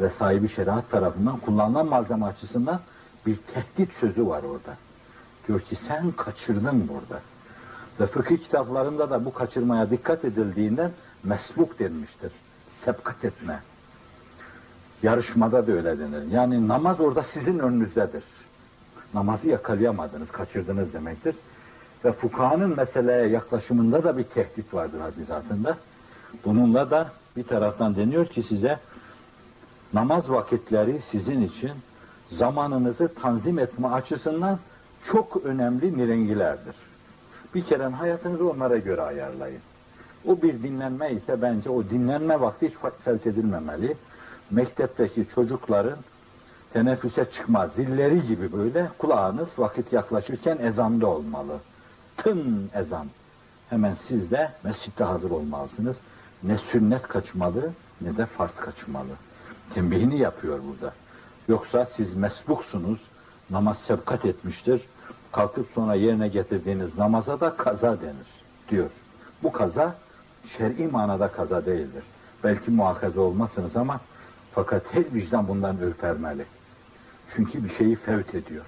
ve sahibi şeriat tarafından kullanılan malzeme açısından bir tehdit sözü var orada. Diyor ki sen kaçırdın burada. Ve fıkıh kitaplarında da bu kaçırmaya dikkat edildiğinden mesbuk denmiştir. Sebkat etme. Yarışmada da öyle denir. Yani namaz orada sizin önünüzdedir. Namazı yakalayamadınız, kaçırdınız demektir. Ve fukahanın meseleye yaklaşımında da bir tehdit vardır hadisatında. Bununla da bir taraftan deniyor ki size namaz vakitleri sizin için zamanınızı tanzim etme açısından çok önemli mirengilerdir. Bir kere hayatınızı onlara göre ayarlayın. O bir dinlenme ise bence o dinlenme vakti hiç fevt edilmemeli. Mektepteki çocukların teneffüse çıkma zilleri gibi böyle kulağınız vakit yaklaşırken ezanda olmalı. Tın ezan. Hemen siz de mescitte hazır olmalısınız. Ne sünnet kaçmalı ne de farz kaçmalı. Tembihini yapıyor burada. Yoksa siz mesbuksunuz, namaz sebkat etmiştir. Kalkıp sonra yerine getirdiğiniz namaza da kaza denir diyor. Bu kaza şer'i manada kaza değildir. Belki muhakaza olmazsınız ama fakat her vicdan bundan ürpermeli. Çünkü bir şeyi fevt ediyor.